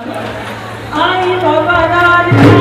ਆਈ ਬਾਬਾ ਰਾਜ ਬਾਬਾ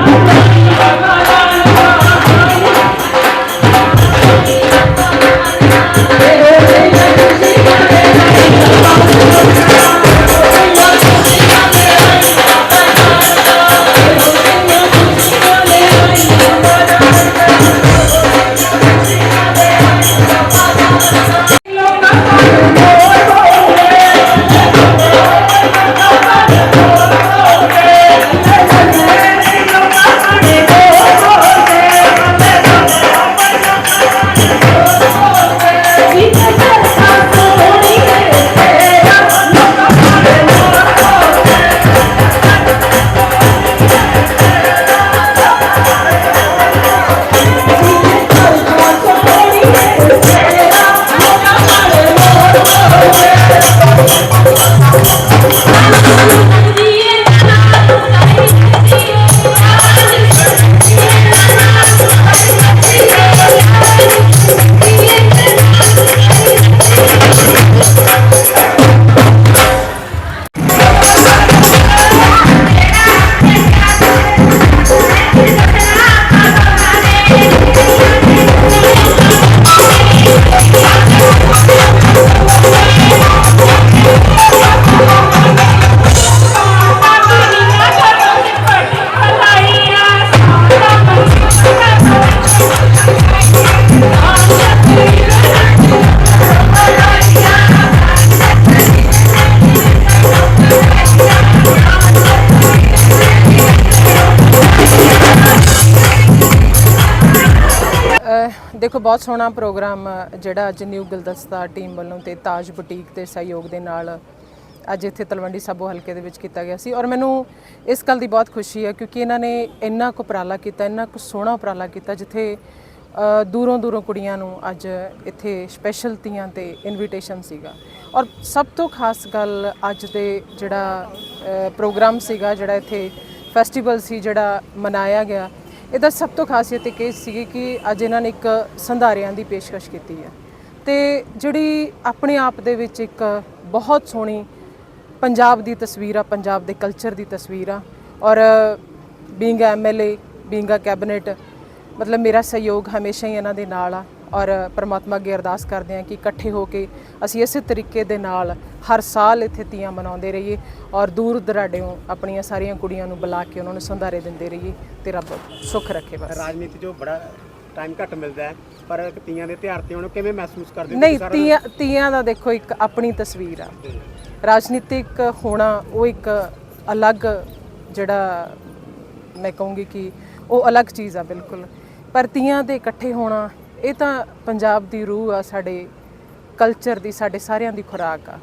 ਬਹੁਤ ਸੋਹਣਾ ਪ੍ਰੋਗਰਾਮ ਜਿਹੜਾ ਅੱਜ ਨਿਊ ਗੁਲਦਸਤਾ ਟੀਮ ਵੱਲੋਂ ਤੇ ਤਾਜ ਬੁਟੀਕ ਦੇ ਸਹਿਯੋਗ ਦੇ ਨਾਲ ਅੱਜ ਇੱਥੇ ਤਲਵੰਡੀ ਸਾਬੋ ਹਲਕੇ ਦੇ ਵਿੱਚ ਕੀਤਾ ਗਿਆ ਸੀ। ਔਰ ਮੈਨੂੰ ਇਸ ਗੱਲ ਦੀ ਬਹੁਤ ਖੁਸ਼ੀ ਹੈ ਕਿਉਂਕਿ ਇਹਨਾਂ ਨੇ ਇੰਨਾ ਕੁ ਉਪਰਾਲਾ ਕੀਤਾ, ਇੰਨਾ ਕੁ ਸੋਹਣਾ ਉਪਰਾਲਾ ਕੀਤਾ, ਜਿੱਥੇ ਦੂਰੋਂ ਦੂਰੋਂ ਕੁੜੀਆਂ ਨੂੰ ਅੱਜ ਇੱਥੇ ਸਪੈਸ਼ਲ ਤੀਆਂ ਤੇ ਇਨਵੀਟੇਸ਼ਨ ਸੀਗਾ। ਔਰ ਸਭ ਤੋਂ ਖਾਸ ਗੱਲ ਅੱਜ ਦੇ ਜਿਹੜਾ ਪ੍ਰੋਗਰਾਮ ਸੀਗਾ, ਜਿਹੜਾ ਇੱਥੇ ਫੈਸਟੀਵਲ ਸੀ, ਜਿਹੜਾ ਮਨਾਇਆ ਗਿਆ ਇਹਦਾ ਸਭ ਤੋਂ ਖਾਸੀਅਤ ਇੱਕ ਇਹ ਸੀਗੀ ਕਿ ਅੱਜ ਇਹਨਾਂ ਨੇ ਇੱਕ ਸੰਧਾਰਿਆਂ ਦੀ ਪੇਸ਼ਕਸ਼ ਕੀਤੀ ਹੈ। ਤੇ ਜਿਹੜੀ ਆਪਣੇ ਆਪ ਦੇ ਵਿੱਚ ਇੱਕ ਬਹੁਤ ਸੋਹਣੀ ਪੰਜਾਬ ਦੀ ਤਸਵੀਰ ਆ, ਪੰਜਾਬ ਦੇ ਕਲਚਰ ਦੀ ਤਸਵੀਰ ਆ ਔਰ being MLA being uh cabinet ਮਤਲਬ ਮੇਰਾ ਸਹਿਯੋਗ ਹਮੇਸ਼ਾ ਹੀ ਇਹਨਾਂ ਦੇ ਨਾਲ ਆ। ਔਰ ਪਰਮਾਤਮਾ ਅੱਗੇ ਅਰਦਾਸ ਕਰਦੇ ਹਾਂ ਕਿ ਇਕੱਠੇ ਹੋ ਕੇ ਅਸੀਂ ਇਸੇ ਤਰੀਕੇ ਦੇ ਨਾਲ ਹਰ ਸਾਲ ਇੱਥੇ ਤੀਆਂ ਮਨਾਉਂਦੇ ਰਹੀਏ ਔਰ ਦੂਰ ਦਰਾਡਿਓਂ ਆਪਣੀਆਂ ਸਾਰੀਆਂ ਕੁੜੀਆਂ ਨੂੰ ਬੁਲਾ ਕੇ ਉਹਨਾਂ ਨੂੰ ਸੰਧਾਰੇ ਦਿੰਦੇ ਰਹੀਏ ਤੇ ਰੱਬ ਸੁੱਖ ਰੱਖੇ ਬਸ। ਰਾਜਨੀਤੀ ਜੋ ਬੜਾ ਟਾਈਮ ਘੱਟ ਮਿਲਦਾ ਹੈ ਪਰ ਤੀਆਂ ਦੇ ਤਿਉਹਾਰ ਤੇ ਉਹਨੂੰ ਕਿਵੇਂ ਮਹਿਸੂਸ ਕਰਦੇ ਹੋ ਨਹੀਂ ਤੀਆਂ ਤੀਆਂ ਦਾ ਦੇਖੋ ਇੱਕ ਆਪਣੀ ਤਸਵੀਰ ਆ। ਰਾਜਨੀਤਿਕ ਹੋਣਾ ਉਹ ਇੱਕ ਅਲੱਗ ਜਿਹੜਾ ਮੈਂ ਕਹੂੰਗੀ ਕਿ ਉਹ ਅਲੱਗ ਚੀਜ਼ ਆ ਬਿਲਕੁਲ। ਪਰ ਤੀਆਂ ਦੇ ਇਕੱਠੇ ਹੋਣਾ ਇਹ ਤਾਂ ਪੰਜਾਬ ਦੀ ਰੂਹ ਆ ਸਾਡੇ ਕਲਚਰ ਦੀ ਸਾਡੇ ਸਾਰਿਆਂ ਦੀ ਖੁਰਾਕ ਆ।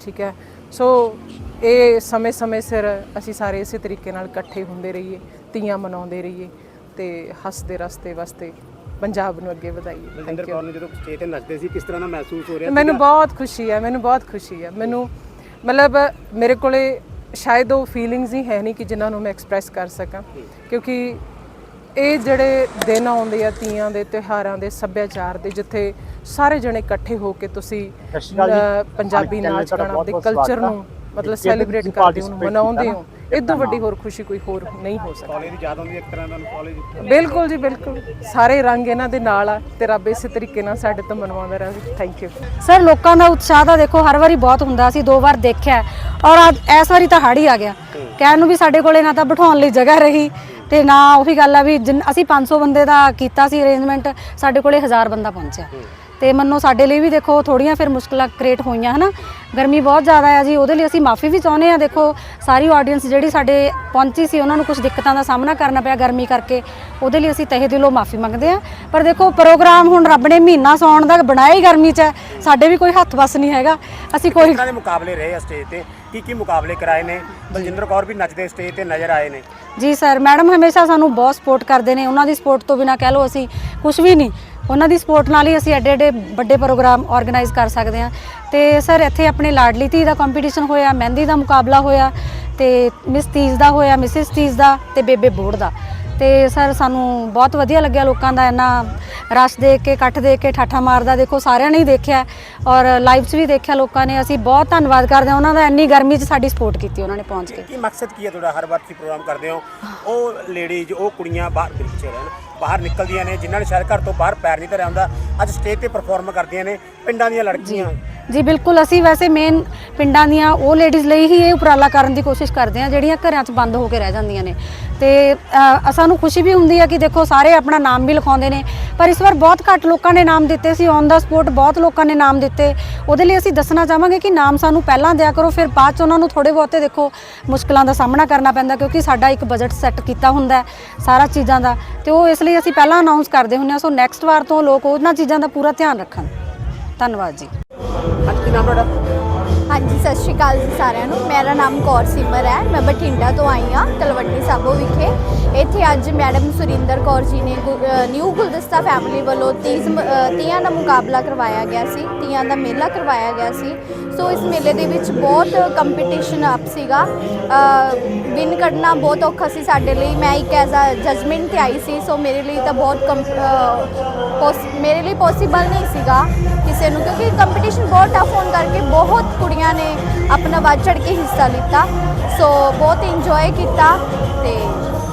ਠੀਕ ਹੈ? ਸੋ ਇਹ ਸਮੇਂ-ਸਮੇਂ ਸਿਰ ਅਸੀਂ ਸਾਰੇ ਇਸੇ ਤਰੀਕੇ ਨਾਲ ਇਕੱਠੇ ਹੁੰਦੇ ਰਹੀਏ ਤੀਆਂ ਮਨਾਉਂਦੇ ਰਹੀਏ ਤੇ ਹੱਸਦੇ ਰਸਤੇ ਵਾਸਤੇ ਪੰਜਾਬ ਨੂੰ ਅੱਗੇ ਵਧਾਈਏ। ਬਲਜਿੰਦਰ ਕੌਰ ਨੂੰ ਜਦੋਂ ਸਟੇਜ ਤੇ ਨੱਚਦੇ ਸੀ ਕਿਸ ਤਰ੍ਹਾਂ ਦਾ ਮਹਿਸੂਸ ਹੋ ਰਿਹਾ ਮੈਨੂੰ ਬਹੁਤ ਖੁਸ਼ੀ ਹੈ ਮੈਨੂੰ ਬਹੁਤ ਖੁਸ਼ੀ ਹੈ। ਮੈਨੂੰ ਮਤਲਬ ਮੇਰੇ ਕੋਲੇ ਸ਼ਾਇਦ ਉਹ ਫੀਲਿੰਗਸ ਹੀ ਹੈ ਨਹੀਂ ਕਿ ਜਿਨ੍ਹਾਂ ਨੂੰ ਮੈਂ ਐਕਸਪ੍ਰੈਸ ਕਰ ਸਕਾਂ। ਕਿਉਂਕਿ ਇਹ ਜਿਹੜੇ ਦਿਨ ਆਉਂਦੇ ਆ ਤੀਆਂ ਦੇ ਤਿਉਹਾਰਾਂ ਦੇ ਸੱਭਿਆਚਾਰ ਦੇ ਜਿੱਥੇ ਸਾਰੇ ਜਣੇ ਇਕੱਠੇ ਹੋ ਕੇ ਤੁਸੀਂ ਪੰਜਾਬੀ ਨਾਚ ਗਾਣਾ ਦੇ ਕਲਚਰ ਨੂੰ ਮਤਲਬ ਸੈਲੀਬ੍ਰੇਟ ਕਰਦੇ ਹੋ ਮਨਾਉਂਦੇ ਹੋ। ਇਦੋਂ ਵੱਡੀ ਹੋਰ ਖੁਸ਼ੀ ਕੋਈ ਹੋਰ ਨਹੀਂ ਹੋ ਸਕਦੀ। ਕਾਲਜ ਦੀ ਯਾਦ ਆਉਂਦੀ ਹੈ ਇੱਕ ਤਰ੍ਹਾਂ ਦਾ ਕਾਲਜ ਬਿਲਕੁਲ ਜੀ ਬਿਲਕੁਲ। ਸਾਰੇ ਰੰਗ ਇਹਨਾਂ ਦੇ ਨਾਲ ਆ ਤੇ ਰੱਬ ਇਸੇ ਤਰੀਕੇ ਨਾਲ ਸਾਡੇ ਤੋਂ ਮਨਵਾਉਂਦਾ ਰਹੇ। ਥੈਂਕ ਯੂ ਸਰ ਲੋਕਾਂ ਦਾ ਉਤਸ਼ਾਹ ਤਾਂ ਦੇਖੋ ਹਰ ਵਾਰੀ ਬਹੁਤ ਹੁੰਦਾ। ਸੀ ਦੋ ਵਾਰ ਦੇਖਿਆ। ਔਰ ਅੱਜ ਇਸ ਵਾਰੀ ਤਾਂ ਹੜ ਹੀ ਆ ਗਿਆ। ਕਹਿਣ ਨੂੰ ਵੀ ਸਾਡੇ ਕੋਲੇ ਨਾ ਤਾਂ ਬਿਠਾਉਣ ਲਈ ਜਗ੍ਹਾ ਰਹੀ। ਤੇ ਨਾ ਉਹੀ ਗੱਲ ਆ ਵੀ ਜਿੰਨ- ਅਸੀਂ 500 ਬੰਦੇ ਦਾ ਕੀਤਾ ਸੀ ਅਰੇਂਜਮੈਂਟ ਸਾਡੇ ਕੋਲੇ 1000 ਬੰਦਾ ਪਹੁੰਚਿਆ। ਤੇ ਮੰਨੋ ਸਾਡੇ ਲਈ ਵੀ ਦੇਖੋ ਥੋੜੀਆਂ ਫਿਰ ਮੁਸ਼ਕਲਾਂ ਕ੍ਰੀਏਟ ਹੋਈਆਂ ਹਨਾ? ਗਰਮੀ ਬਹੁਤ ਜ਼ਿਆਦਾ ਹੈ ਜੀ ਉਹਦੇ ਲਈ ਅਸੀਂ ਮਾਫੀ ਵੀ ਚਾਹੁੰਦੇ ਆ ਦੇਖੋ ਸਾਰੀ ਆਡੀਅנס ਜਿਹੜੀ ਸਾਡੇ ਪਹੁੰਚੀ ਸੀ ਉਹਨਾਂ ਨੂੰ ਕੁਝ ਦਿੱਕਤਾਂ ਦਾ ਸਾਹਮਣਾ ਕਰਨਾ ਪਿਆ ਗਰਮੀ ਕਰਕੇ ਉਹਦੇ ਲਈ ਅਸੀਂ ਤਹਿ ਦਿਲੋਂ ਮਾਫੀ ਮੰਗਦੇ ਆ ਪਰ ਦੇਖੋ ਪ੍ਰੋਗਰਾਮ ਹੁਣ ਰੱਬ ਨੇ ਮਹੀਨਾ ਸੌਣ ਦਾ ਬਣਾਇਆ ਹੀ ਗਰਮੀ 'ਚ ਹੈ ਸਾਡੇ ਵੀ ਕੋਈ ਹੱਥ ਵਸ ਨਹੀਂ ਹੈਗਾ। ਅਸੀਂ ਕੋਈ ਦੇ ਮੁਕਾਬਲੇ ਰਹੇ ਆ ਸਟੇਜ ਤੇ? ਕੀ ਕੀ ਮੁਕਾਬਲੇ ਕਰਾਏ ਨੇ? ਬਲਜਿੰਦਰ ਕੌਰ ਵੀ ਨੱਚਦੇ ਸਟੇਜ ਤੇ ਨਜ਼ਰ ਆਏ ਨੇ। ਜੀ ਸਰ ਮੈਡਮ ਹਮੇਸ਼ਾ ਸਾਨੂੰ ਬਹੁਤ ਸਪੋਰਟ ਕਰਦੇ ਨੇ। ਉਹਨਾਂ ਦੀ ਸਪੋਰਟ ਤੋਂ ਬਿਨਾ ਕਹਿ ਲਓ ਅਸੀਂ ਕੁਝ ਵੀ ਨਹੀਂ। ਉਹਨਾਂ ਦੀ ਸਪੋਰਟ ਨਾਲ ਹੀ ਅਸੀਂ ਐਡੇ ਐਡੇ ਵੱਡੇ ਪ੍ਰੋਗਰਾਮ ਆਰਗੇਨਾਈਜ਼ ਕਰ ਸਕਦੇ ਹਾਂ। ਤੇ ਸਰ ਇੱਥੇ ਆਪਣੇ ਲਾਡਲੀ ਧੀ ਦਾ ਕੰਪੀਟੀਸ਼ਨ ਹੋਇਆ ਮਹਿੰਦੀ ਦਾ ਮੁਕਾਬਲਾ ਹੋਇਆ ਤੇ ਮਿਸ ਤੀਜ ਦਾ ਹੋਇਆ ਮਿਸਿਸ ਤੀਜ ਦਾ ਤੇ ਬੇਬੇ ਬੋੜ ਦਾ। ਤੇ ਸਰ ਸਾਨੂੰ ਬਹੁਤ ਵਧੀਆ ਲੱਗਿਆ ਲੋਕਾਂ ਦਾ ਇੰਨਾ ਰਸ਼ ਦੇਖ ਕੇ ਇਕੱਠ ਦੇਖ ਕੇ ਠਾਠਾ ਮਾਰਦਾ ਦੇਖੋ ਸਾਰਿਆਂ ਨੇ ਹੀ ਦੇਖਿਆ ਔਰ ਲਾਈਵ 'ਚ ਵੀ ਦੇਖਿਆ ਲੋਕਾਂ ਨੇ। ਅਸੀਂ ਬਹੁਤ ਧੰਨਵਾਦ ਕਰਦੇ ਹਾਂ। ਉਹਨਾਂ ਦਾ ਇੰਨੀ ਗਰਮੀ 'ਚ ਸਾਡੀ ਸਪੋਰਟ ਕੀਤੀ ਉਹਨਾਂ ਨੇ ਪਹੁੰਚ ਕੇ। ਕੀ ਮਕਸਦ ਕੀ ਹੈ ਤੁਹਾਡਾ? ਹਰ ਵਾਰ ਤੁਸੀਂ ਪ੍ਰੋਗਰਾਮ ਕਰਦੇ ਹੋ। ਉਹ ਲੇਡੀਜ਼ ਉਹ ਕੁੜੀਆਂ ਬਾਹਰ ਵਿੱਚ ਰਹਿਣ ਬਾਹਰ ਨਿਕਲਦੀਆਂ ਨੇ ਜਿਨ੍ਹਾਂ ਨੇ ਸ਼ਾਇਦ ਘਰ ਤੋਂ ਬਾਹਰ ਪੈਰ ਨਹੀਂ ਧਰਿਆ ਹੁੰਦਾ ਅੱਜ ਸਟੇਜ ਤੇ ਪਰਫਾਰਮ ਕਰਦੀਆਂ ਨੇ ਪਿੰਡਾਂ ਦੀਆਂ ਲੜਕੀਆਂ। ਜੀ। ਬਿਲਕੁਲ। ਅਸੀਂ ਵੈਸੇ ਮੇਨ ਪਿੰਡਾਂ ਦੀਆਂ ਉਹ ਲੇਡੀਜ਼ ਲਈ ਹੀ ਇਹ ਉਪਰਾਲਾ ਕਰਨ ਦੀ ਕੋਸ਼ਿਸ਼ ਕਰਦੇ ਹਾਂ ਜਿਹੜੀਆਂ ਘਰਾਂ 'ਚ ਬੰਦ ਹੋ ਕੇ ਰਹਿ ਜਾਂਦੀਆਂ ਨੇ। ਤੇ ਅ, ਸਾਨੂੰ ਖੁਸ਼ੀ ਵੀ ਹੁੰਦੀ ਹੈ ਕਿ ਦੇਖੋ ਸਾਰੇ ਆਪਣਾ ਨਾਮ ਵੀ ਲਿਖਾਉਂਦੇ ਨੇ। ਪਰ ਇਸ ਵਾਰ ਬਹੁਤ ਘੱਟ ਲੋਕਾਂ ਨੇ ਨਾਮ ਦਿੱਤੇ ਸੀ ਔਨ ਦਾ ਸਪੋਟ ਬਹੁਤ ਲੋਕਾਂ ਨੇ ਨਾਮ ਦਿੱਤੇ। ਉਹਦੇ ਲਈ ਅਸੀਂ ਦੱਸਣਾ ਚਾਹਾਂਗੇ ਕਿ ਨਾਮ ਸਾਨੂੰ ਪਹਿਲਾਂ ਦਿਆ ਕਰੋ, ਫਿਰ ਬਾਅਦ 'ਚ ਉਹਨਾਂ ਨੂੰ ਥੋੜੇ ਬਹੁਤੇ ਦੇਖੋ ਮੁਸ਼ਕਲਾਂ ਦਾ ਸਾਹਮਣਾ ਕਰਨਾ ਪੈਂਦਾ, ਕਿਉਂਕਿ ਸਾਡਾ ਇੱਕ ਬਜਟ ਸੈੱਟ ਕੀਤਾ ਹੁੰਦਾ ਸਾਰਾ ਚੀਜ਼ਾਂ ਦਾ। ਤੇ ਉਹ ਇਸ ਲਈ ਅਸੀਂ ਪਹਿਲਾਂ ਅਨਾਉਂਸ ਕਰਦੇ ਹੁੰਦੇ ਹਾਂ, ਸੋ ਨੈਕਸਟ ਵਾਰ ਤੋਂ ਲੋਕ ਉਹਨਾਂ ਚੀਜ਼ਾਂ ਦਾ ਪੂਰਾ ਧਿਆਨ ਰੱਖਣ। ਧੰਨਵਾਦ ਜੀ। ਅੱਜ ਕੀ ਨਾਮ ਤੁਹਾਡਾ? ਹਾਂਜੀ ਸਤਿ ਸ਼੍ਰੀ ਅਕਾਲ ਜੀ ਸਾਰਿਆਂ ਨੂੰ। ਮੇਰਾ ਨਾਮ ਕੌਰ ਸਿਮਰ ਹੈ। ਮੈਂ ਬਠਿੰਡਾ ਤੋਂ ਆਈ ਹਾਂ ਤਲਵੰਡੀ ਸਾਬੋ ਵਿਖੇ। ਇੱਥੇ ਅੱਜ ਮੈਡਮ ਸੁਰਿੰਦਰ ਕੌਰ ਜੀ ਨੇ ਗੁ- ਨਿਊ ਗੁਲਦਸਤਾ ਫੈਮਿਲੀ ਵੱਲੋਂ ਤੀਜ ਮ- ਅ, ਤੀਆਂ ਦਾ ਮੁਕਾਬਲਾ ਕਰਵਾਇਆ ਗਿਆ ਸੀ। ਤੀਆਂ ਦਾ ਮੇਲਾ ਕਰਵਾਇਆ ਗਿਆ ਸੀ। ਸੋ ਇਸ ਮੇਲੇ ਦੇ ਵਿੱਚ ਬਹੁਤ ਕੰਪੀਟੀਸ਼ਨ ਅਪ ਸੀਗਾ। ਵਿਨ ਕਰਨਾ ਬਹੁਤ ਔਖਾ ਸੀ ਸਾਡੇ ਲਈ। ਮੈਂ ਇੱਕ ਐਜ਼ ਅ ਜਜਮੈਂਟ ਤੇ ਆਈ ਸੀ। ਸੋ ਮੇਰੇ ਲਈ ਤਾਂ ਬਹੁਤ ਕੰਪ- ਮੇਰੇ ਲਈ ਪੋਸੀਬਲ ਨਹੀਂ ਸੀਗਾ। ਕਿਸੇ ਨੂੰ, ਕਿਉਂਕਿ ਕੰਪੀਟੀਸ਼ਨ ਬਹੁਤ ਟਫ ਹੋਣ ਕਰਕੇ ਬਹੁਤ ਕੁੜੀਆਂ ਨੇ ਆਪਣਾ ਵੱਧ ਚੜ ਕੇ ਹਿੱਸਾ ਲਿੱਤਾ। ਸੋ ਬਹੁਤ ਇੰਜੋਏ ਕੀਤਾ ਤੇ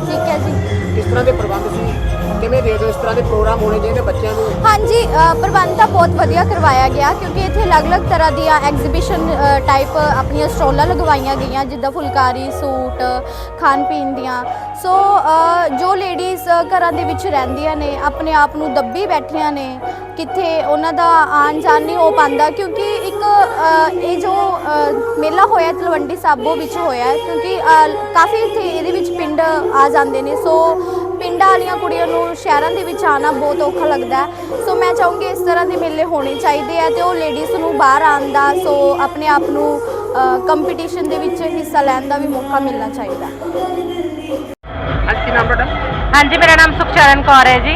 ਠੀਕ ਹੈ ਜੀ। ਕਿਸ ਤਰ੍ਹਾਂ ਦੇ ਪ੍ਰਬੰਧ ਸੀ? ਕਿਵੇਂ ਦੇ ਦਿਓ ਇਸ ਤਰ੍ਹਾਂ ਦੇ ਪ੍ਰੋਗਰਾਮ ਹੋਣੇ ਚਾਹੀਦੇ ਬੱਚਿਆਂ ਨੂੰ? ਹਾਂਜੀ ਅ, ਪ੍ਰਬੰਧ ਤਾਂ ਬਹੁਤ ਵਧੀਆ ਕਰਵਾਇਆ ਗਿਆ ਕਿਉਂਕਿ ਇੱਥੇ ਅਲੱਗ-ਅਲੱਗ ਤਰ੍ਹਾਂ ਦੀਆਂ ਐਗਜ਼ੀਬਿਸ਼ਨ ਟਾਈਪ ਆਪਣੀਆਂ ਸਟਾਲਾਂ ਲਗਵਾਈਆਂ ਗਈਆਂ ਜਿੱਦਾਂ ਫੁਲਕਾਰੀ ਸੂਟ ਖਾਣ ਪੀਣ ਦੀਆਂ। ਸੋ ਅ, ਜੋ ਲੇਡੀਜ਼ ਘਰਾਂ ਦੇ ਵਿੱਚ ਰਹਿੰਦੀਆਂ ਨੇ ਆਪਣੇ ਆਪ ਨੂੰ ਦੱਬੀ ਬੈਠੀਆਂ ਨੇ ਕਿੱਥੇ ਉਹਨਾਂ ਦਾ ਆਉਣ ਜਾਣ ਨਹੀਂ ਹੋ ਪਾਉਂਦਾ ਕਿਉਂਕਿ ਇੱਕ ਅ, ਇਹ ਜੋ ਅ, ਮੇਲਾ ਹੋਇਆ ਤਲਵੰਡੀ ਸਾਬੋ ਵਿੱਚ ਹੋਇਆ ਹੈ, ਕਿਉਂਕਿ ਅ, ਕਾਫੀ ਇੱਥੇ ਇਹਦੇ ਵਿੱਚ ਪਿੰਡ ਆ ਜਾਂਦੇ ਨੇ। ਸੋ ਪਿੰਡਾਂ ਵਾਲੀਆਂ ਕੁੜੀਆਂ ਨੂੰ ਸ਼ਹਿਰਾਂ ਦੇ ਵਿੱਚ ਆਉਣਾ ਬਹੁਤ ਔਖਾ ਲੱਗਦਾ ਹੈ। ਸੋ ਮੈਂ ਚਾਹੂੰਗੀ ਇਸ ਤਰ੍ਹਾਂ ਦੇ ਮੇਲੇ ਹੋਣੇ ਚਾਹੀਦੇ ਆ ਤੇ ਉਹ ਲੇਡੀਜ਼ ਨੂੰ ਬਾਹਰ ਆਉਣ ਦਾ ਸੋ ਆਪਣੇ ਆਪ ਨੂੰ ਕੰਪੀਟੀਸ਼ਨ ਦੇ ਵਿੱਚ ਹਿੱਸਾ ਲੈਣ ਦਾ ਵੀ ਮੌਕਾ ਮਿਲਣਾ ਚਾਹੀਦਾ। ਅੱਜ ਕੀ ਨਾਮ ਤੁਹਾਡਾ? ਹਾਂਜੀ ਮੇਰਾ ਨਾਮ ਸੁਖਚਰਨ ਕੌਰ ਹੈ ਜੀ।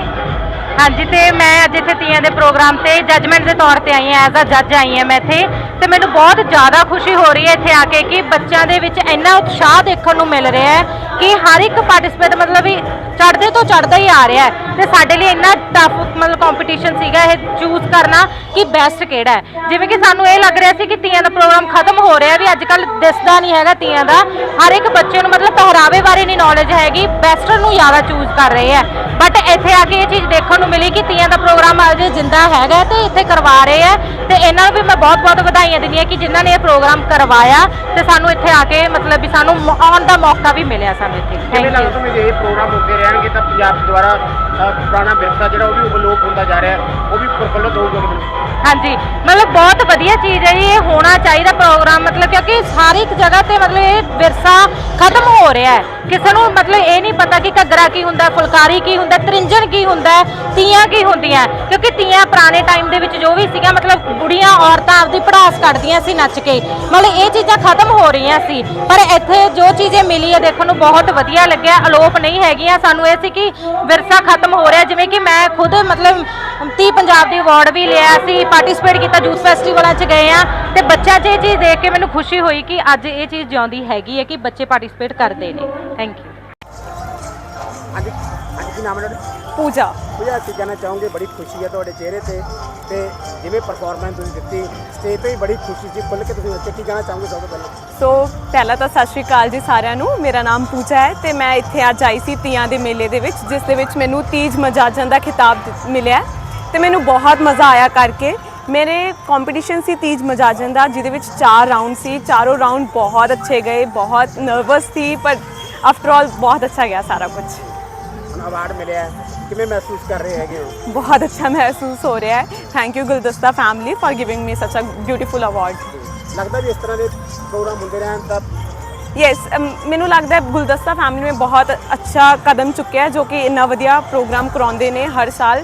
ਹਾਂਜੀ ਤੇ ਮੈਂ ਅੱਜ ਇੱਥੇ ਤੀਆਂ ਦੇ ਪ੍ਰੋਗਰਾਮ ਤੇ ਜੱਜਮੈਂਟ ਦੇ ਤੌਰ ਤੇ ਆਈ ਹਾਂ ਐਜ਼ ਅ ਜੱਜ ਆਈ ਹਾਂ ਮੈਂ ਇੱਥੇ। ਤੇ ਮੈਨੂੰ ਬਹੁਤ ਜ਼ਿਆਦਾ ਖੁਸ਼ੀ ਹੋ ਰਹੀ ਹੈ ਇੱਥੇ ਆ ਕੇ ਕਿ ਬੱਚਿਆਂ ਦੇ ਵਿੱਚ ਇੰਨਾ ਉਤਸ਼ਾਹ ਦੇਖਣ ਨੂੰ ਮਿਲ ਰਿਹਾ ਹੈ ਕਿ ਹਰ ਇੱਕ ਪਾਰਟਿਸਪੇਟ ਮਤਲਬ ਵੀ ਚੜ੍ਹਦੇ ਤੋਂ ਚੜ੍ਹਦਾ ਹੀ ਆ ਰਿਹਾ ਹੈ। ਤੇ ਸਾਡੇ ਲਈ ਇੰਨਾ ਟਫ ਮਤਲਬ ਕੰਪੀਟੀਸ਼ਨ ਸੀਗਾ ਇਹ ਚੂਜ਼ ਕਰਨਾ ਕਿ ਬੈਸਟ ਕਿਹੜਾ ਹੈ। ਜਿਵੇਂ ਕਿ ਸਾਨੂੰ ਇਹ ਲੱਗ ਰਿਹਾ ਸੀ ਕਿ ਤੀਆਂ ਦਾ ਪ੍ਰੋਗਰਾਮ ਖਤਮ ਹੋ ਰਿਹਾ ਵੀ ਅੱਜ ਕੱਲ ਦਿਸਦਾ ਨਹੀਂ ਹੈਗਾ ਤੀਆਂ ਦਾ। ਹਰ ਇੱਕ ਬੱਚੇ ਨੂੰ ਮਤਲਬ ਪਹਿਰਾਵੇ ਬਾਰੇ ਨਹੀਂ ਨੌਲੇਜ ਹੈਗੀ ਵੈਸਟਰਨ ਨੂੰ ਜ਼ਿਆਦਾ ਚੂਜ਼ ਕਰ ਰਹੇ ਆ ਬਟ ਇੱਥੇ ਆ ਕੇ ਇਹ ਚੀਜ਼ ਦੇਖਣ ਨੂੰ ਮਿਲੀ ਕਿ ਤੀਆਂ ਦਾ ਪ੍ਰੋਗਰਾਮ ਅਜੇ ਜਿੰਦਾ ਹੈਗਾ ਤੇ ਇੱਥੇ ਕਰਵਾ ਰਹੇ ਆ ਤੇ ਇਹਨਾਂ ਨੂੰ ਵੀ ਮੈਂ ਬਹੁਤ ਬਹੁਤ ਵਧਾਈਆਂ ਦਿੰਦੀ ਹਾਂ ਕਿ ਜਿਨ੍ਹਾਂ ਨੇ ਇਹ ਪ੍ਰੋਗਰਾਮ ਕਰਵਾਇਆ ਤੇ ਸਾਨੂੰ ਇੱਥੇ ਆ ਕੇ ਮਤਲਬ ਵੀ ਸਾਨੂੰ ਆਉਣ ਦਾ ਮੌਕਾ ਵੀ ਮਿਲਿਆ ਸਾਨੂੰ ਇੱਥੇ। ਕਿਵੇਂ ਥੈਂਕ ਲੱਗਦਾ ਤੁਹਾਨੂੰ ਜੇ ਇਹ ਪ੍ਰੋਗਰਾਮ ਹੁੰਦੇ ਰਹਿਣਗੇ ਤਾਂ ਪੰਜਾਬ ਦੁਆਰਾ ਪੁਰਾਣਾ ਵਿਰਸਾ ਜਿਹੜਾ ਉਹ ਵੀ ਅਲੋਪ ਹੁੰਦਾ ਜਾ ਰਿਹਾ, ਉਹ ਵੀ ਪ੍ਰਫੁੱਲਤ ਹੋਊਗਾ ਹਾਂਜੀ, ਮਤਲਬ ਬਹੁਤ ਵਧੀਆ ਚੀਜ਼ ਹੈ ਜੀ, ਇਹ ਹੋਣਾ ਚਾਹੀਦਾ ਪ੍ਰੋਗਰਾਮ, ਮਤਲਬ ਕਿਉਂਕਿ ਸਾਰੀ ਇੱਕ ਜਗ੍ਹਾ ਤੇ ਮਤਲਬ ਇਹ ਵਿਰਸਾ ਖਤਮ ਹੋ ਰਿਹਾ ਹੈ। ਕਿਸੇ ਨੂੰ ਮਤਲਬ ਇਹ ਨਹੀਂ ਪਤਾ ਕਿ ਘੱਗਰਾ ਕੀ ਹੁੰਦਾ, ਫੁਲਕਾਰੀ ਕੀ ਹੁੰਦਾ, ਤ੍ਰਿੰਜਣ ਕੀ ਹੁੰਦਾ ਤੀਆਂ ਕੀ ਹੁੰਦੀਆਂ ਕਿਉਂਕਿ ਤੀਆਂ ਪੁਰਾਣੇ ਟਾਈਮ ਦੇ ਵਿੱਚ ਜੋ ਵੀ ਸੀਗਾ, ਮਤਲਬ ਬੁੜੀਆਂ, ਔਰਤਾਂ ਆਪਦੀ ਪੜਾਸ ਕੱਢਦੀਆਂ ਸੀ ਨੱਚ ਕੇ। ਮਤਲਬ ਇਹ ਚੀਜ਼ਾਂ ਖਤਮ ਹੋ ਰਹੀਆਂ ਸੀ। ਪਰ ਇੱਥੇ ਜੋ ਚੀਜ਼ੇ ਮਿਲੀ ਹੈ ਦੇਖਣ ਨੂੰ ਬਹੁਤ ਵਧੀਆ ਲੱਗਿਆ। ਅਲੋਪ ਨਹੀਂ ਹੈਗੀਆਂ। ਸਾਨੂੰ ਇਹ ਸੀ ਕਿ ਵਿਰਸਾ ਖਤਮ ਹੋ ਰਿਹਾ ਜਿਵੇਂ ਕਿ ਮੈਂ ਖੁਦ ਮਤਲਬ 30 ਪੰਜਾਬ ਦੀ ਅਵਾਰਡ ਵੀ ਲਿਆ ਸੀ ਪਾਰਟਿਸਿਪੇਟ ਕੀਤਾ ਜੂਸ ਫੈਸਟੀਵਲਾਂ 'ਚ ਗਏ ਆ ਤੇ ਬੱਚਾ 'ਚ ਇਹ ਚੀਜ਼ ਦੇਖ ਕੇ ਮੈਨੂੰ ਖੁਸ਼ੀ ਹੋਈ ਕਿ ਅੱਜ ਇਹ ਚੀਜ਼ ਜਿਉਂਦੀ ਹੈਗੀ ਹੈ ਕਿ ਬੱਚੇ ਪਾਰਟਿਸਿਪੇਟ ਕਰਦੇ ਨੇ। ਥੈਂਕ ਯੂ ਅੱਜ ਅੱਜ ਕੀ ਨਾਮ ਹੈ ਤੁਹਾਡਾ? ਪੂਜਾ। ਪੂਜਾ ਕੀ ਕਹਿਣਾ ਚਾਹੋਗੇ ਬੜੀ ਖੁਸ਼ੀ ਹੈ ਤੁਹਾਡੇ ਚਿਹਰੇ ਤੇ ਤੇ ਜਿਵੇਂ ਪਰਫਾਰਮੈਂਸ ਤੁਸੀਂ ਦਿੱਤੀ ਸਟੇਜ ਤੇ ਵੀ ਬੜੀ ਖੁਸ਼ੀ ਸੀ ਖੁੱਲ੍ਹ ਕੇ ਤੁਸੀਂ ਕੀ ਕਹਿਣਾ ਚਾਹੋਗੇ ਸਭ ਤੋਂ ਪਹਿਲਾਂ? ਸੋ ਪਹਿਲਾਂ ਤਾਂ ਸਤਿ ਸ਼੍ਰੀ ਅਕਾਲ ਜੀ ਸਾਰਿਆਂ ਨੂੰ ਮੇਰਾ ਨਾਮ ਪੂਜਾ ਹੈ ਤੇ ਮੈਂ ਇੱਥੇ ਅੱਜ ਆਈ ਸੀ ਤੀਆਂ ਦੇ ਮੇਲੇ ਦੇ ਵਿੱਚ ਜਿਸ ਦੇ ਵਿੱਚ ਮੈਨੂੰ ਤੀਜ ਮਜਾਜਨ ਦਾ ਖਿਤਾਬ ਦਿੱਤ- ਮਿਲਿਆ ਹੈ ਤੇ ਮੈਨੂੰ ਬਹੁਤ ਮਜ਼ਾ ਆਇਆ ਕਰਕੇ ਮੇਰੇ ਕੰਪੀਟੀਸ਼ਨ ਸੀ ਤੀਜ ਮਜਾਜਨ ਦਾ ਜਿਹਦੇ ਵਿੱਚ ਚਾਰ ਰਾਉਂਡ ਸੀ ਚਾਰੋਂ ਰਾਉਂਡ ਬਹੁਤ ਅੱਛੇ ਗਏ ਬਹੁਤ ਨਰਵਸ ਸੀ ਪਰ ਆਫਟਰ ਆਲ ਬਹੁਤ ਅੱਛਾ ਗਿਆ ਸਾਰਾ ਕੁਝ ਹੁਣ ਅਵਾਰਡ ਮਿਲਿਆ ਹੈ, ਕਿਵੇਂ ਮਹਿਸੂਸ ਕਰ ਰਹੇ ਹੈਗੇ ਹੋ? ਬਹੁਤ ਅੱਛਾ ਮਹਿਸੂਸ ਹੋ ਰਿਹਾ ਹੈ। Thank you Guldasta family for giving me such uh beautiful award ਲੱਗਦਾ ਵੀ ਇਸ ਤਰ੍ਹਾਂ ਦੇ ਪ੍ਰੋਗਰਾਮ ਹੁੰਦੇ ਰਹਿਣ ਤਾਂ ਯੈਸ ਮੈਨੂੰ ਲੱਗਦਾ ਹੈ ਗੁਲਦਸਤਾ ਫੈਮਿਲੀ ਨੇ ਬਹੁਤ ਅੱਛਾ ਕਦਮ ਚੁੱਕਿਆ ਹੈ ਜੋ ਕਿ ਇੰਨਾ ਵਧੀਆ ਪ੍ਰੋਗਰਾਮ ਕਰਾਉਂਦੇ ਨੇ ਹਰ ਸਾਲ।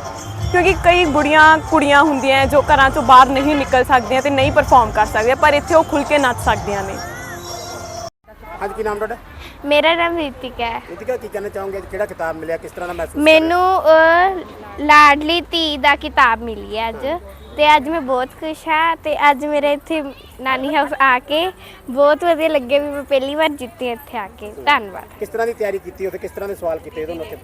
ਕਿਉਂਕਿ ਕਈ ਬੁੜੀਆਂ ਕੁੜੀਆਂ ਹੁੰਦੀਆਂ ਜੋ ਘਰਾਂ ਚੋਂ ਬਾਹਰ ਨਹੀਂ ਨਿਕਲ ਸਕਦੀਆਂ ਤੇ ਨਹੀਂ ਪਰਫਾਰਮ ਕਰ ਸਕਦੀਆਂ ਪਰ ਇੱਥੇ ਉਹ ਖੁੱਲ ਕੇ ਨੱਚ ਸਕਦੀਆਂ ਨੇ। ਅੱਜ ਕੀ ਨਾਮ ਤੁਹਾਡਾ? ਮੇਰਾ ਨਾਮ ਰਿਤਿਕਾ ਹੈ। ਰਿਤਿਕਾ ਕੀ ਕਹਿਣਾ ਚਾਹੋਗੇ? ਕਿਹੜਾ ਕਿਤਾਬ ਮਿਲਿਆ? ਕਿਸ ਤਰ੍ਹਾਂ ਦਾ ਮਹਿਸੂਸ ਕਰ ਰਹੇ ਹੋ? ਮੈਨੂੰ ਅਹ, ਲਾਡਲੀ ਧੀ ਦਾ ਕਿਤਾਬ ਮਿਲੀ ਹੈ ਅੱਜ। ਤੇ ਅੱਜ ਮੈਂ ਬਹੁਤ ਖੁਸ਼ ਹਾਂ ਤੇ ਅੱਜ ਮੇਰੇ ਇੱਥੇ ਨਾਨੀ ਹਾਊਸ ਆ ਕੇ ਬਹੁਤ ਵਧੀਆ ਲੱਗਿਆ ਵੀ ਮੈਂ ਪਹਿਲੀ ਵਾਰ ਜਿੱਤੀ ਇੱਥੇ ਆ ਕੇ। ਧੰਨਵਾਦ। ਕਿਸ ਤਰ੍ਹਾਂ ਦੀ ਤਿਆਰੀ ਕੀਤੀ ਉੱਥੇ ਕਿਸ ਤਰ੍ਹਾਂ ਦੇ ਸਵਾਲ ਕੀਤੇ ਤੁਹਾਨੂੰ ਉੱਥੇ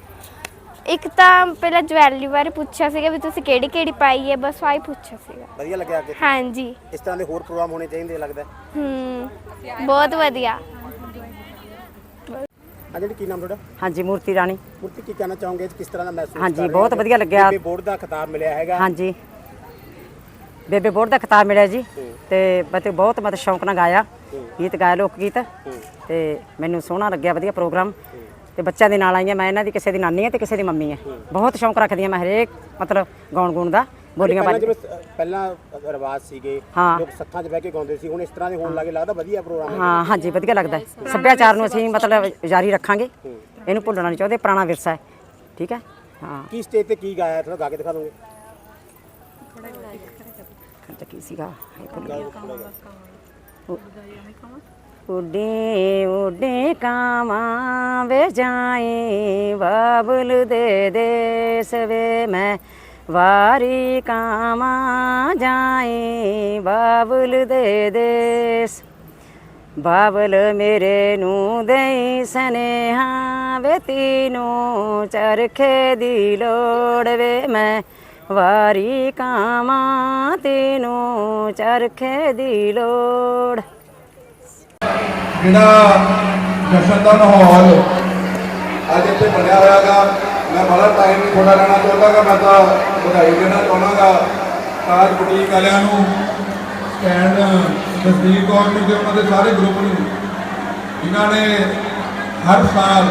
ਇੱਕ ਤਾਂ ਪਹਿਲਾਂ ਜਵੈਲਰੀ ਬਾਰੇ ਪੁੱਛਿਆ ਸੀਗਾ ਵੀ ਤੁਸੀਂ ਕਿਹੜੀ ਕਿਹੜੀ ਪਾਈ ਹੈ ਬਸ ਆਹੀ ਪੁੱਛਿਆ ਸੀਗਾ। ਵਧੀਆ ਲੱਗਿਆ ਅੱਗੇ? ਹਾਂਜੀ। ਇਸ ਤਰ੍ਹਾਂ ਦੇ ਹੋਰ ਪ੍ਰੋਗਰਾਮ ਹੋਣੇ ਚਾਹੀਦੇ ਲੱਗਦਾ ਹੂੰ ਬਹੁਤ ਵਧੀਆ। ਆ ਜਿਹੜੀ ਕੀ ਨਾਮ ਤੁਹਾਡਾ? ਹਾਂਜੀ ਮੂਰਤੀ ਰਾਣੀ। ਮੁਰਤੀ ਕੀ ਕਹਿਣਾ ਚਾਹੋਗੇ? ਕਿਸ ਤਰ੍ਹਾਂ ਦਾ ਮਹਿਸੂਸ ਹਾਂਜੀ, ਬਹੁਤ? ਵਧੀਆ ਲੱਗਿਆ। ਬੇਬੇ ਬੋਰਡ ਦਾ ਖਿਤਾਬ ਮਿਲਿਆ ਹੈਗਾ। ਹਾਂਜੀ। ਬੇਬੇ ਬੋਰਡ ਦਾ ਖਿਤਾਬ ਮਿਲਿਆ ਜੀ। ਤੇ ਬਤੇ ਬਹੁਤ ਮਤ ਸ਼ੌਂਕ ਨਾਲ ਗਾਇਆ। ਗੀਤ ਗਾਇਆ ਲੋਕ ਗੀਤ ਤੇ ਮੈਨੂੰ ਸੋਹਣਾ ਲੱਗਿਆ ਵਧੀਆ ਪ੍ਰੋਗਰਾਮ। ਤੇ ਬੱਚਿਆਂ ਦੇ ਨਾਲ ਆਈਆਂ। ਮੈਂ ਇਹਨਾਂ ਦੀ ਕਿਸੇ ਦੀ ਨਾਨੀ ਹੈ ਤੇ ਕਿਸੇ ਦੀ ਮੰਮੀ ਹੈ। ਬਹੁਤ ਸ਼ੌਂਕ ਰੱਖਦੀ ਹਾਂ ਮੈਂ ਹਰੇਕ ਮਤਲਬ ਗਾਉਣ ਗੁਣ ਦਾ। ਬੋਲੀਆਂ ਪਹਿਲਾਂ ਜਿਵੇਂ ਸ- ਪਹਿਲਾਂ ਰਿਵਾਜ ਸੀਗੇ ਹਾਂ। ਲੋਕ ਸੱਥਾਂ 'ਚ ਬਹਿ ਕੇ ਗਾਉਂਦੇ ਸੀ ਹੁਣ ਇਸ ਤਰ੍ਹਾਂ ਦੇ ਹੋਣ ਲੱਗੇ ਲੱਗਦਾ ਵਧੀਆ ਪ੍ਰੋਗਰਾਮ ਹੈ। ਹਾਂ ਹਾਂਜੀ ਵਧੀਆ ਲੱਗਦਾ ਹੈ। ਸੱਭਿਆਚਾਰ ਨੂੰ ਅਸੀਂ ਮਤਲਬ ਜਾਰੀ ਰੱਖਾਂਗੇ। ਇਹਨੂੰ ਭੁੱਲਣਾ ਨਹੀਂ ਚਾਹੁੰਦੇ ਪੁਰਾਣਾ ਵਿਰਸਾ ਹੈ। ਠੀਕ ਹੈ? ਹਾਂ। ਕੀ ਸਟੇਜ ਤੇ ਕੀ ਗਾਇਆ? ਥੋੜਾ ਗਾ ਕੇ ਦਿਖਾ ਦੋਗੇ। ਤਾਂ ਕੀ ਸੀਗਾ? ਹਾਏ ਭੁੱਲ ਗਿਆ। ਉੱਡੇ ਉੱਡੇ ਕਾਵਾਂ ਵੇ ਜਾਏ ਬਾਬਲ ਦੇ ਦੇਸ ਵੇ ਮੈਂ ਵਾਰੀ ਕਾਵਾਂ ਜਾਏ ਬਾਬਲ ਦੇ ਦੇਸ। ਬਾਬਲ ਮੇਰੇ ਨੂੰ ਦੇਈ ਸਨੇਹਾ ਵੇ, ਤੀਨੂੰ ਚਰਖੇ ਦੀ ਲੋੜ ਵੇ। ਮੈਂ ਵਾਰੀ ਕਾਵਾਂ, ਤੀਨੂੰ ਚਰਖੇ ਦੀ ਲੋੜ। ਜਿਹੜਾ ਜਸ਼ਨ ਦਾ ਮਾਹੌਲ ਅੱਜ ਇੱਥੇ ਬਣਿਆ ਹੋਇਆਗਾ ਮੈਂ ਬੜਾ ਟਾਈਮ ਨਹੀਂ ਥੋੜਾ ਲੈਣਾ ਚਾਹੁੰਦਾਗਾ ਮੈਂ ਤਾਂ ਵਧਾਈ ਦੇਣਾ ਚਾਹੁੰਦਾਗਾ ਤਾਜ ਬੁਟੀਕ ਵਾਲਿਆਂ ਨੂੰ ਸਟੈਂਡ ਤਸਦੀਕ ਕੌਰ ਨੂੰ ਤੇ ਉਹਨਾਂ ਦੇ ਸਾਰੇ ਗਰੁੱਪ ਨੂੰ। ਜਿਨ੍ਹਾਂ ਨੇ ਹਰ ਸਾਲ,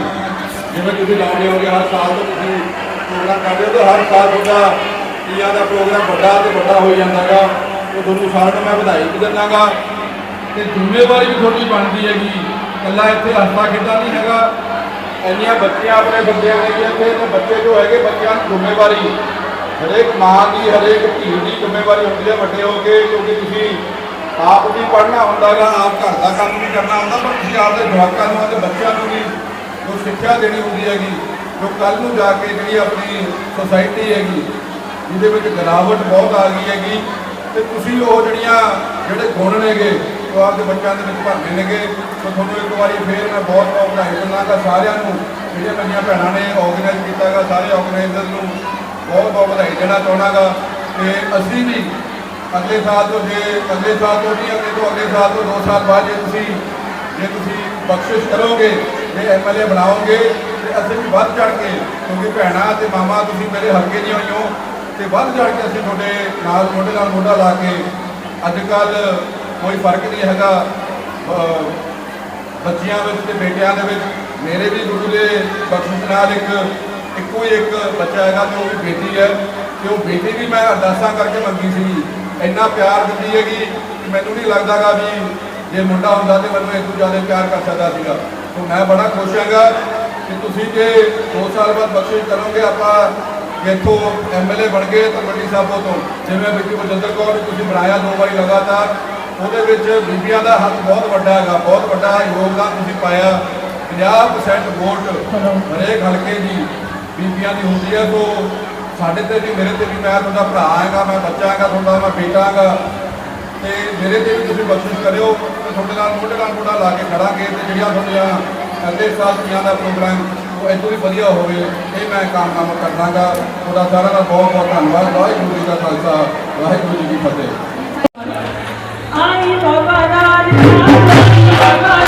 ਜਿਵੇਂ ਤੁਸੀਂ ਲਾਉਂਦੇ ਹੋਗੇ ਹਰ ਸਾਲ ਤੋਂ ਤੁਸੀਂ ਪ੍ਰੋਗਰਾਮ ਕਰਦੇ ਹੋ, ਤੇ ਹਰ ਸਾਲ ਤੁਹਾਡਾ ਤੀਆਂ ਦਾ ਪ੍ਰੋਗਰਾਮ ਵੱਡਾ ਤੇ ਵੱਡਾ ਹੋ ਜਾਂਦਾਗਾ ਉਹ ਤੁਹਾਨੂੰ ਸਾਰਿਆਂ ਨੂੰ ਮੈਂ ਵਧਾਈ ਵੀ ਦਿੰਦਾਗਾ ਤੇ ਜ਼ਿੰਮੇਵਾਰੀ ਵੀ ਤੁਹਾਡੀ ਬਣਦੀ ਹੈਗੀ। ਇਕੱਲਾ ਇੱਥੇ ਹੱਸਦਾ ਖੇਡਦਾ ਨਹੀਂ ਹੈਗਾ। ਇੰਨੀਆਂ ਬੱਚੀਆਂ ਆਪਣੇ ਬੰਦਿਆਂ ਨੇ ਕਹਿੰਦੇ ਤੇ ਬੱਚੇ ਜੋ ਹੈਗੇ, ਬੱਚਿਆਂ ਦੀ ਜ਼ਿੰਮੇਵਾਰੀ ਹਰੇਕ ਮਾਂ ਦੀ, ਹਰੇਕ ਧੀ ਦੀ ਜ਼ਿੰਮੇਵਾਰੀ ਹੁੰਦੀ ਹੈ ਵੱਡੇ ਹੋ ਕੇ, ਕਿਉਂਕਿ ਤੁਸੀਂ ਆਪ ਵੀ ਪੜ੍ਹਨਾ ਹੁੰਦਾਗਾ ਆਪ ਘਰ ਦਾ ਕੰਮ ਵੀ ਕਰਨਾ ਹੁੰਦਾ, ਪਰ ਤੁਸੀਂ ਆਪਦੇ ਜਵਾਕਾਂ ਨੂੰ ਅਤੇ ਬੱਚਿਆਂ ਨੂੰ ਵੀ ਜੋ ਸਿੱਖਿਆ ਦੇਣੀ ਹੁੰਦੀ ਹੈਗੀ, ਜੋ ਕੱਲ ਨੂੰ ਜਾ ਕੇ ਜਿਹੜੀ ਆਪਣੀ ਸੋਸਾਇਟੀ ਹੈਗੀ, ਜਿਹਦੇ ਵਿੱਚ ਗਿਰਾਵਟ ਬਹੁਤ ਆ ਗਈ ਹੈਗੀ, ਤੇ ਤੁਸੀਂ ਉਹ ਜਿਹੜੀਆਂ ਜਿਹੜੇ ਗੁਣ ਨੇਗੇ ਉਹ ਆਪਦੇ ਬੱਚਿਆਂ ਦੇ ਵਿੱਚ ਭਰਨੇ ਨੇਗੇ ਸੋ ਤੁਹਾਨੂੰ ਇੱਕ ਵਾਰੀ ਫੇਰ ਮੈਂ ਬਹੁਤ ਬਹੁਤ ਵਧਾਈ ਦਿੰਦਾਗਾ ਸਾਰਿਆਂ ਨੂੰ। ਜਿਹੜੀਆਂ ਮੇਰੀਆਂ ਭੈਣਾਂ ਨੇ ਆਰਗੇਨਾਈਜ਼ ਕੀਤਾਗਾ, ਸਾਰੇ ਆਰਗੇਨਾਈਜ਼ਰ ਨੂੰ ਬਹੁਤ ਬਹੁਤ ਵਧਾਈ ਦੇਣਾ ਚਾਹਣਾਗਾ ਤੇ ਅਸੀਂ ਵੀ ਅਗਲੇ ਸਾਲ ਤੋਂ ਜੇ, ਅਗਲੇ ਸਾਲ ਤੋਂ ਨਹੀਂ, ਅਗਲੇ ਤੋਂ ਅਗਲੇ ਸਾਲ ਤੋਂ 2 ਸਾਲ ਬਾਅਦ ਜੇ ਤੁਸੀਂ ਜੇ ਤੁਸੀਂ ਬਖਸ਼ਿਸ਼ ਕਰੋਗੇ, ਜੇ ਐਮਐਲਏ ਬਣਾਓਗੇ, ਤੇ ਅਸੀਂ ਵੀ ਵੱਧ ਚੜ ਕੇ, ਕਿਉਂਕਿ ਭੈਣਾਂ ਤੇ ਮਾਮਾ ਤੁਸੀਂ ਮੇਰੇ ਹਲਕੇ ਦੀਆਂ ਹੋਈਓ ਤੇ ਵੱਧ ਚੜ ਕੇ ਅਸੀਂ ਤੁਹਾਡੇ ਨਾਲ ਮੋਢੇ ਨਾਲ ਮੋਢਾ ਲਾ ਕੇ ਅੱਜ ਕੱਲ ਕੋਈ ਫ਼ਰਕ ਨਹੀਂ ਹੈਗਾ। ਬੱਚਿਆਂ ਵਿੱਚ ਤੇ ਬੇਟਿਆਂ ਦੇ ਵਿੱਚ। ਮੇਰੇ ਵੀ ਗੁਰੂ ਦੇ ਬਖਸ਼ਿਸ਼ ਨਾਲ ਇੱਕ ਇੱਕੋ ਹੀ ਇੱਕ ਬੱਚਾ ਹੈਗਾ ਤੇ ਉਹ ਵੀ ਬੇਟੀ ਹੈ। ਤੇ ਉਹ ਬੇਟੀ ਵੀ ਮੈਂ ਅਰਦਾਸਾਂ ਕਰਕੇ ਮੰਗੀ ਸੀ। ਇੰਨਾ ਪਿਆਰ ਦਿੱਤੀ ਹੈਗੀ ਕਿ ਮੈਨੂੰ ਨਹੀਂ ਲੱਗਦਾਗਾ ਵੀ ਜੇ ਮੁੰਡਾ ਹੁੰਦਾ ਤੇ ਮੈਨੂੰ ਇਸ ਤੋਂ ਜ਼ਿਆਦਾ ਪਿਆਰ ਕਰ ਸਕਦਾ ਸੀਗਾ। ਤੇ ਮੈਂ ਬੜਾ ਖੁਸ਼ ਹੈਗਾ ਕਿ ਤੁਸੀਂ ਜੇ 2 ਸਾਲ ਬਾਅਦ ਬਖਸ਼ਿਸ਼ ਕਰੋਗੇ, ਆਪਾਂ ਇੱਥੋਂ ਐਮਐਲਏ ਬਣ ਗਏ ਤਲਵੰਡੀ ਸਾਬੋ ਤੋਂ। ਜਿਵੇਂ ਬੀਬੀ ਬਜਿੰਦਰ ਕੌਰ ਨੂੰ ਤੁਸੀਂ ਬਣਾਇਆ ਦੋ ਵਾਰੀ ਲਗਾਤਾਰ। ਉਹਦੇ ਵਿੱਚ ਬੀਬੀਆਂ ਦਾ ਹੱਥ ਬਹੁਤ ਵੱਡਾ ਹੈਗਾ, ਬਹੁਤ ਵੱਡਾ ਯੋਗਦਾਨ ਤੁਸੀਂ ਪਾਇਆ। 50% ਵੋਟ ਹਰੇਕ ਹਲਕੇ ਦੀ ਬੀਬੀਆਂ ਦੀ ਹੁੰਦੀ ਹੈ। ਸੋ ਸਾਡੇ ਤੇ ਵੀ, ਮੇਰੇ ਤੇ ਵੀ ਮੈਂ ਤੁਹਾਡਾ ਭਰਾ ਹੈਗਾ, ਮੈਂ ਬੱਚਾ ਹੈਗਾ, ਤੁਹਾਡਾ ਮੈਂ ਬੇਟਾ ਹੈਗਾ। ਤੇ ਮੇਰੇ ਤੇ ਵੀ ਤੁਸੀਂ ਬਖਸ਼ਿਸ਼ ਕਰਿਓ ਤੇ ਤੁਹਾਡੇ ਨਾਲ ਮੋਢੇ ਨਾਲ ਮੋਢਾ ਲਾ ਕੇ ਖੜਾਂਗੇ ਤੇ ਜਿਹੜੀਆਂ ਤੁਹਾਡੀਆਂ ਅਗਲੇ ਸਾਲ ਦੀਆਂ ਦਾ ਪ੍ਰੋਗਰਾਮ, ਉਹ ਇਦੋਂ ਵੀ ਵਧੀਆ ਹੋਵੇ, ਇਹ ਮੈਂ ਕਾਮਨਾ ਕਰਦਾਗਾ। ਤੁਹਾਡਾ ਸਾਰਿਆਂ ਦਾ ਬਹੁਤ ਬਹੁਤ ਧੰਨਵਾਦ। ਵਾਹਿਗੁਰੂ ਜੀ ਦਾ ਖਾਲਸਾ, ਵਾਹਿਗੁਰੂ ਜੀ ਕੀ ਫਤਿਹ। ਆਈ ਬਾਬਾ ਰਾਜ ਬਾਬਾ